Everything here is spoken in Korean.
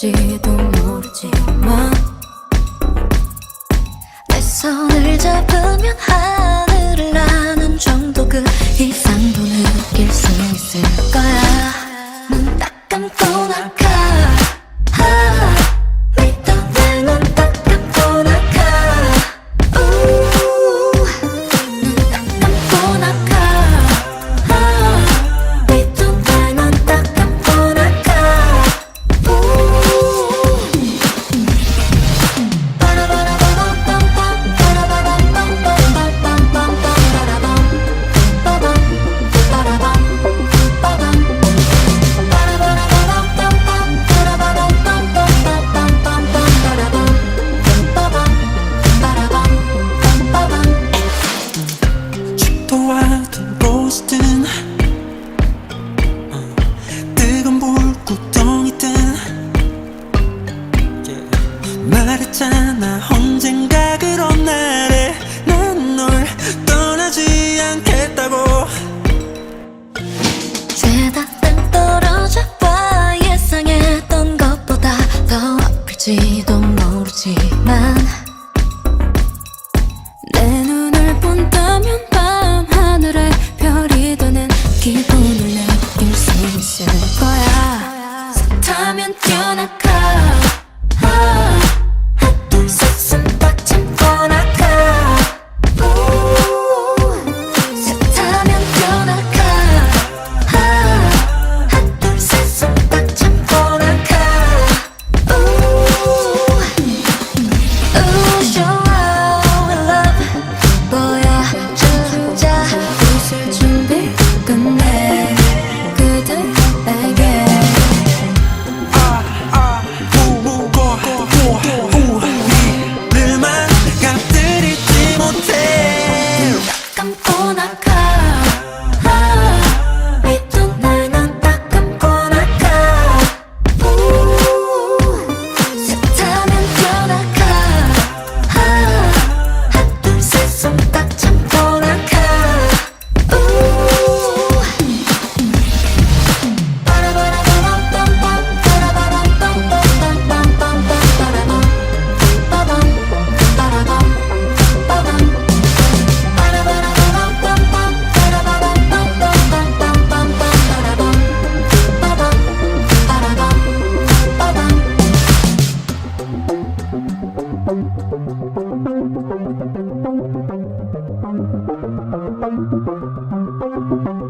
될지도 모르지만 내 손을 잡으면 하늘을 나는 정도 그 이상도 느낄 수 있을 거야. 눈 딱 감고 날 말했잖아. 언젠가 그런 날에 난 널 떠나지 않겠다고. 죄다 땅 떨어져 봐. 예상했던 것보다 더 아플지도 모르지만 내 눈을 본다면 밤 하늘에 별이 되는 기분을 느낄 수 있을 거야. 타면 뛰어나가. Thank you.